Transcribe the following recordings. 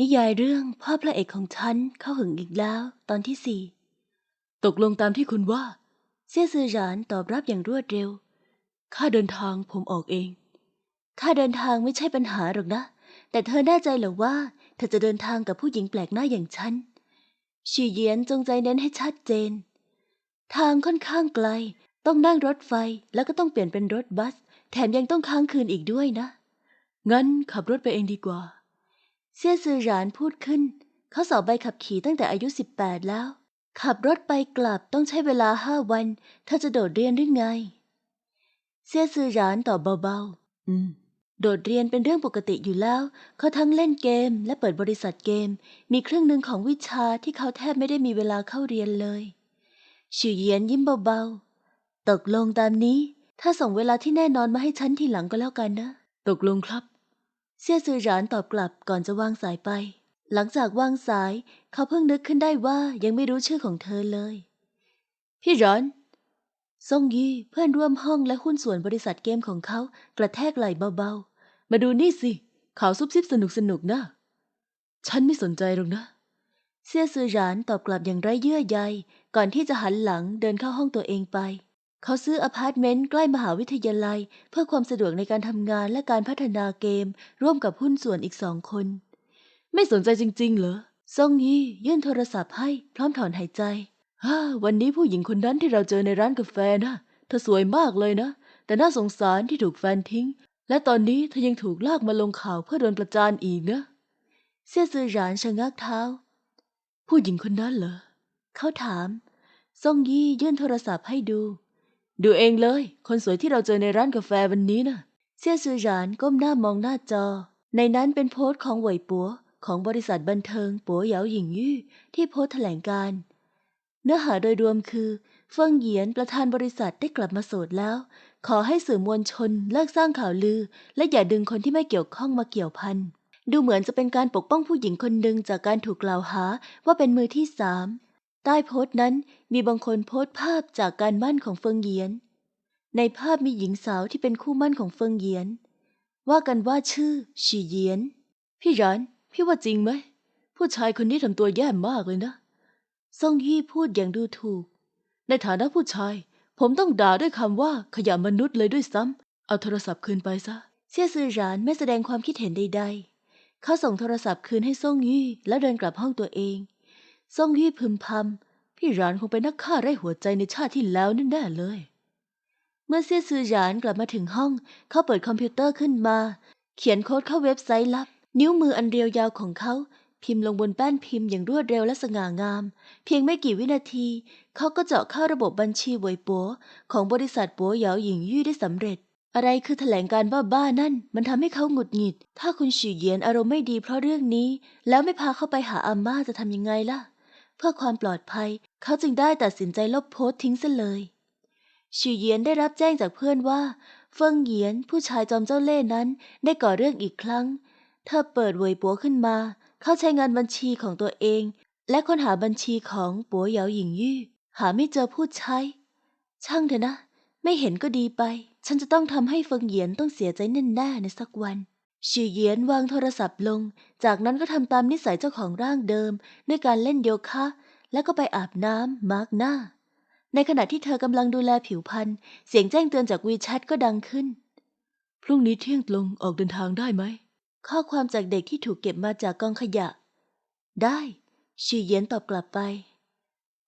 นิยายเรื่องพ่อพระเอกของฉันเข้าหึงอีกแล้ว ตอนที่สี่ตกลงตามที่คุณว่าเสี่ยซือหรานตอบรับอย่างรวดเร็ว ค่าเดินทางผมออกเอง ค่าเดินทางไม่ใช่ปัญหาหรอกนะ แต่เธอแน่ใจหรอว่า เธอจะเดินทางกับผู้หญิงแปลกหน้าอย่างฉันชีเยียนจงใจเน้นให้ชัดเจน ทางค่อนข้างไกล ต้องนั่งรถไฟแล้วก็ต้องเปลี่ยนเป็นรถบัส แถมยังต้องค้างคืนอีกด้วยนะ งั้นขับรถไปเองดีกว่า เสี่ยซือหรานพูดขึ้น เขาสอบใบขับขี่ตั้งแต่อายุ 18 แล้ว ขับรถไปกลับต้องใช้เวลาห้าวัน เธอจะโดดเรียนหรือไงเสี่ยซือหรานตอบเบาๆ อืม โดดเรียนเป็นเรื่องปกติอยู่แล้ว เขาทั้งเล่นเกมและเปิดบริษัทเกม มีครึ่งหนึ่งของวิชาที่เขาแทบไม่ได้มีเวลาเข้าเรียนเลยชื่อเยียนยิ้มเบาๆ ตกลงตามนี้ ถ้าส่งเวลาที่แน่นอนมาให้ฉันทีหลังก็แล้วกันนะ ตกลงครับ เสี่ยซือหรานตอบกลับก่อนจะวางสายไป หลังจากวางสายเขาเพิ่งนึกขึ้นได้ว่ายังไม่รู้ชื่อของเธอเลย พี่หรานซ่งยี่เพื่อนร่วมห้องและหุ้นส่วนบริษัทเกมของเขากระแทกไหล่เบาๆ มาดูนี่สิข่าวซุบซิบสนุกสนุกนะ ฉันไม่สนใจหรอกนะเสียซือหรานตอบกลับอย่างไร้เยื่อใย ก่อนที่จะหันหลังเดินเข้าห้องตัวเองไป เขาซื้ออพาร์ตเมนต์ใกล้มหาวิทยาลัย เพื่อความสะดวกในการทำงานและการพัฒนาเกม ร่วมกับหุ้นส่วนอีกสองคน ไม่สนใจจริง ๆ เหรอซงยียื่นโทรศัพท์ให้พร้อมถอนหายใจฮ่าวันนี้ผู้หญิงคนนั้นที่เราเจอในร้านกาแฟนะเธอสวยมากเลยนะ แต่น่าสงสารที่ถูกแฟนทิ้ง และตอนนี้เธอยังถูกลากมาลงข่าวเพื่อโดนประจานอีกนะเสี่ยซือหรานชะงักเท้า ผู้หญิงคนนั้นเหรอเขาถามซงยี่ยื่นโทรศัพท์ให้ดู ดูเองเลย คนสวยที่เราเจอในร้านกาแฟวันนี้นะ่ะเสี่ยซือหรานก้มหน้ามองหน้าจอ ในนั้นเป็นโพสต์ของเหวยปัวของบริษัทบันเทิงปัวเหยาหยิงยี่ที่โพสต์แถลงการ เนื้อหาโดยรวมคือเฟิงเหยียนประธานบริษัทได้กลับมาโสดแล้ว ขอให้สื่อมวลชนเลิกสร้างข่าวลือ และอย่าดึงคนที่ไม่เกี่ยวข้องมาเกี่ยวพันดูเหมือนจะเป็นการปกป้องผู้หญิงคนหนึ่งจากการถูกกล่าวหาว่าเป็นมือที่สาม ต้โพสต์นั้นมีบางคนโพสต์ภาพจากการมั่นของเฟิงเยียน ในภาพมีหญิงสาวที่เป็นคู่มั่นของเฟิงเยียน ว่ากันว่าชื่อฉีเยียน พี่หรานพี่ว่าจริงไหม ผู้ชายคนนี้ทำตัวแย่มากเลยนะซ่งยี่พูดอย่างดูถูก ในฐานะผู้ชาย ผมต้องด่าด้วยคำว่าขยะมนุษย์เลยด้วยซ้ำเอาโทรศัพท์คืนไปซะเสี่ยซือหรานไม่แสดงความคิดเห็นใด ๆ เขาส่งโทรศัพท์คืนให้ซ่งยี่แล้วเดินกลับห้องตัวเอง ซ่องยี่พึมพำพี่หรานคงเป็นนักฆ่าไร้หัวใจในชาติที่แล้วแน่ๆเลย เมื่อเสี่ยซือหรานกลับมาถึงห้อง เขาเปิดคอมพิวเตอร์ขึ้นมา เขียนโค้ดเข้าเว็บไซต์ลับ นิ้วมืออันเรียวยาวของเขา พิมพ์ลงบนแป้นพิมพ์อย่างรวดเร็วและสง่างาม เพียงไม่กี่วินาที เขาก็เจาะเข้าระบบบัญชีวยปัวของบริษัทปัวเหยาหยิงยี่ได้สำเร็จอะไรคือแถลงการบ้าๆนั่น มันทำให้เขาหงุดหงิด ถ้าคุณฉีเยียนอารมณ์ไม่ดีเพราะเรื่องนี้ แล้วไม่พาเข้าไปหาอาม่าจะทำยังไงล่ะ เพื่อความปลอดภัย เขาจึงได้ตัดสินใจลบโพสต์ทิ้งซะเลยฉีเยียนได้รับแจ้งจากเพื่อนว่าเฟิงเหยียนผู้ชายจอมเจ้าเล่ห์นั้นได้ก่อเรื่องอีกครั้ง เธอเปิดเวยปัวขึ้นมา เข้าใช้งานบัญชีของตัวเอง และค้นหาบัญชีของปัวเหยาหยิงยี่หาไม่เจอผู้ใช้ ช่างเถอะนะ ไม่เห็นก็ดีไป ฉันจะต้องทำให้เฟิงเหยียนต้องเสียใจแน่ๆในสักวัน ชื่อเยียนวางโทรศัพท์ลง จากนั้นก็ทำตามนิสัยเจ้าของร่างเดิม ด้วยการเล่นโยคะ แล้วก็ไปอาบน้ำมาร์กหน้า ในขณะที่เธอกำลังดูแลผิวพรรณเสียงแจ้งเตือนจากวีแชทก็ดังขึ้น พรุ่งนี้เที่ยงตรงออกเดินทางได้ไหม ข้อความจากเด็กที่ถูกเก็บมาจากกองขยะ ได้ชื่อเยียนตอบกลับไป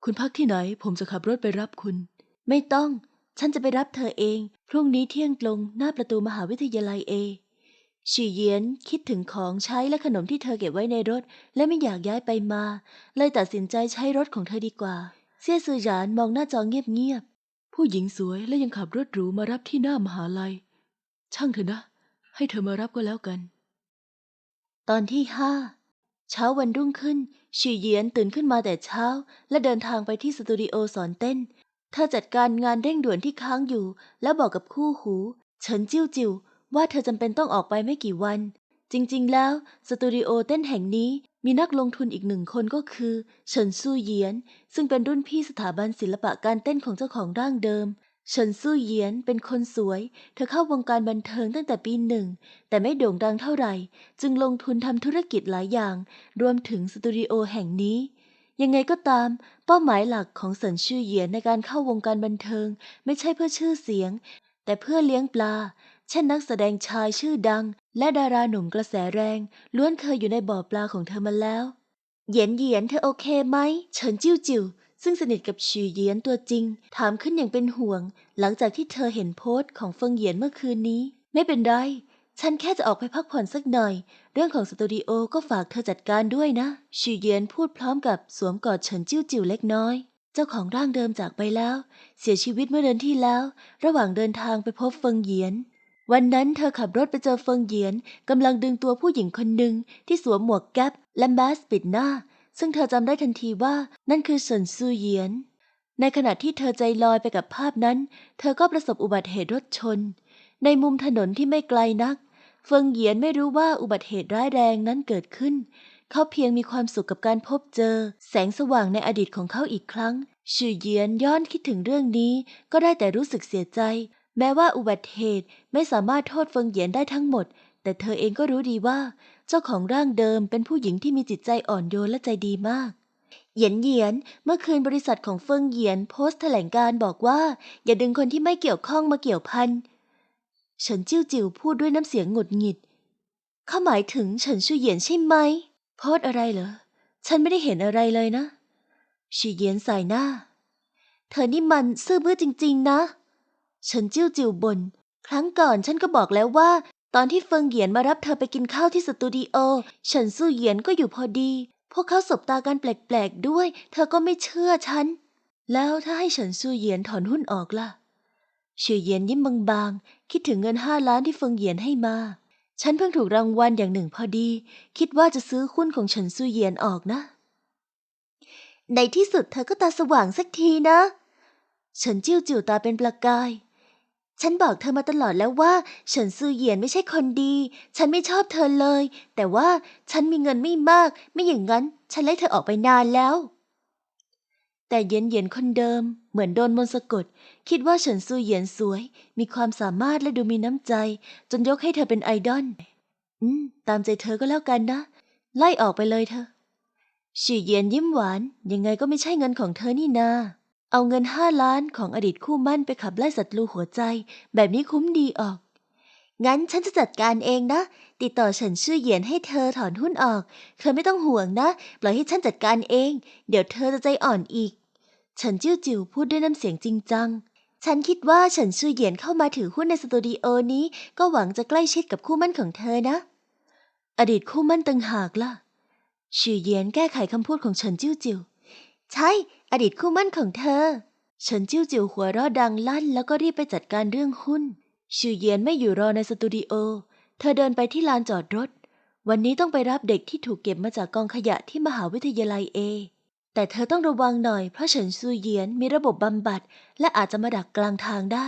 คุณพักที่ไหน ผมจะขับรถไปรับคุณ ไม่ต้อง ฉันจะไปรับเธอเอง พรุ่งนี้เที่ยงตรงหน้าประตูมหาวิทยาลัยเอ ฉีเยียนคิดถึงของใช้และขนมที่เธอเก็บไว้ในรถ และไม่อยากย้ายไปมา เลยตัดสินใจใช้รถของเธอดีกว่าเสี่ยซือหยานมองหน้าจอเงียบๆ ผู้หญิงสวยและยังขับรถหรูมารับที่หน้ามหาลัย ช่างเถอะนะ ให้เธอมารับก็แล้วกัน ตอนที่ห้าเช้าวันรุ่งขึ้นฉีเยียนตื่นขึ้นมาแต่เช้า และเดินทางไปที่สตูดิโอสอนเต้น เธอจัดการงานเร่งด่วนที่ค้างอยู่ แล้วบอกกับคู่หูเฉินจิ้วจิวว ว่าเธอจำเป็นต้องออกไปไม่กี่วัน จริงๆ แล้วสตูดิโอเต้นแห่งนี้มีนักลงทุนอีกหนึ่งคนก็คือเฉินซู่เยียน ซึ่งเป็นรุ่นพี่สถาบันศิลปะการเต้นของเจ้าของร่างเดิมเฉินซื่เยียนเป็นคนสวย เธอเข้าวงการบันเทิงตั้งแต่ปีหนึ่ง แต่ไม่โด่งดังเท่าไหร่ จึงลงทุนทำธุรกิจหลายอย่าง รวมถึงสตูดิโอแห่งนี้ ยังไงก็ตาม เป้าหมายหลักของเซินชื่เยียนในการเข้าวงการบันเทิง ไม่ใช่เพื่อชื่อเสียง แต่เพื่อเลี้ยงปลา เช่นนักแสดงชายชื่อดัง และดาราหนุ่มกระแสแรง ล้วนเคยอยู่ในบ่อปลาของเธอมาแล้ว เหยียนเหยียนเธอโอเคไหม เฉินจิ้วจิวซึ่งสนิทกับชื่เหยียนตัวจริง ถามขึ้นอย่างเป็นห่วง หลังจากที่เธอเห็นโพสต์ของเฟิงเหยียนเมื่อคืนนี้ ไม่เป็นไร ฉันแค่จะออกไปพักผ่อนสักหน่อย เรื่องของสตูดิโอก็ฝากเธอจัดการด้วยนะชื่เหยียนพูดพร้อมกับสวมกอดเฉินจิ้วจิวเล็กน้อยเจ้าของร่างเดิมจากไปแล้ว เสียชีวิตเมื่อเดือนที่แล้ว ระหว่างเดินทางไปพบเฟิงเหยียน วันนั้นเธอขับรถไปเจอเฟิงเหยียนกำลังดึงตัวผู้หญิงคนหนึ่งที่สวมหมวกแก๊ปและแมสปิดหน้า ซึ่งเธอจำได้ทันทีว่านั่นคือเฉินซูเหยียน ในขณะที่เธอใจลอยไปกับภาพนั้น เธอก็ประสบอุบัติเหตุรถชน ในมุมถนนที่ไม่ไกลนัก เฟิงเหยียนไม่รู้ว่าอุบัติเหตุร้ายแรงนั้นเกิดขึ้น เขาเพียงมีความสุขกับการพบเจอ แสงสว่างในอดีตของเขาอีกครั้งชื่อเยียนย้อนคิดถึงเรื่องนี้ก็ได้แต่รู้สึกเสียใจ แม้ว่าอุบัติเหตุไม่สามารถโทษเฟิงเหยียนได้ทั้งหมด แต่เธอเองก็รู้ดีว่า เจ้าของร่างเดิมเป็นผู้หญิงที่มีจิตใจอ่อนโยนและใจดีมาก เหยียนเหยียน เมื่อคืนบริษัทของเฟิงเหยียนโพสต์แถลงการบอกว่า อย่าดึงคนที่ไม่เกี่ยวข้องมาเกี่ยวพันเฉินจิ้วจิ๋วพูดด้วยน้ำเสียงหงุดหงิด เขาหมายถึงเฉินชูเหยียนใช่ไหมโพสต์อะไรเหรอ ฉันไม่ได้เห็นอะไรเลยนะชูเยียนใส่หน้า เธอนี่มันซื่อบื้อจริง ๆ นะ เฉินจิ้วจิ๋วบน่นครั้งก่อนฉันก็บอกแล้วว่า ตอนที่เฟิงเหยียนมารับเธอไปกินข้าวที่สตูดิโอเฉินสู้เหยียนก็อยู่พอดี พวกเขาสบตากันแปลกๆด้วย เธอก็ไม่เชื่อฉัน แล้วถ้าให้เฉินสู้เหยียนถอนหุ้นออกล่ะชื่อเหยียนยิ้มบางๆคิดถึงเงินห้าล้านที่เฟิงเหยียนให้มา ฉันเพิ่งถูกรางวัลอย่างหนึ่งพอดี คิดว่าจะซื้อหุ้นของเฉินซู่เหยียนออกนะ ในที่สุดเธอก็ตาสว่างสักทีนะเฉินจิ้วจิ๋วตาเป็นประกาย ฉันบอกเธอมาตลอดแล้วว่าเฉินซือเหยียนไม่ใช่คนดี ฉันไม่ชอบเธอเลย แต่ว่าฉันมีเงินไม่มาก ไม่อย่างนั้น ฉันไล่เธอออกไปนานแล้ว แต่เย็นเย็นคนเดิม เหมือนโดนมนต์สะกด คิดว่าเฉินซูเหยียนสวย มีความสามารถและดูมีน้ำใจ จนยกให้เธอเป็นไอดอล อืม ตามใจเธอก็แล้วกันนะ ไล่ออกไปเลยเธอชื่เหยียนยิ้มหวาน ยังไงก็ไม่ใช่เงินของเธอนี่นา เอาเงินห้าล้านของอดีตคู่มั่นไปขับไล่ศัตรูหัวใจ แบบนี้คุ้มดีออก งั้นฉันจะจัดการเองนะ ติดต่อฉินชื่อเหยียนให้เธอถอนหุ้นออก เธอไม่ต้องห่วงนะ ปล่อยให้ฉันจัดการเอง เดี๋ยวเธอจะใจอ่อนอีกฉินจิ้วจิ๋วพูดด้วยน้ำเสียงจริงจัง ฉันคิดว่าฉินชื่อเหยียนเข้ามาถือหุ้นในสตูดิโอนี้ ก็หวังจะใกล้ชิดกับคู่มั่นของเธอนะ อดีตคู่มั่นตึงหากล่ะชื่อเหยียนแก้ไขคำพูดของฉินจิ้วจิ๋ว ใช่ อดีตคู่มั่นของเธอ เฉินจิ้วจิ๋วหัวเราะดังลั่น แล้วก็รีบไปจัดการเรื่องหุ้นชื่อเยียนไม่อยู่รอในสตูดิโอ เธอเดินไปที่ลานจอดรถ วันนี้ต้องไปรับเด็กที่ถูกเก็บมาจากกองขยะที่มหาวิทยาลัยเอ แต่เธอต้องระวังหน่อยเพราะเฉินซูเยียนมีระบบบำบัด และอาจจะมาดักกลางทางได้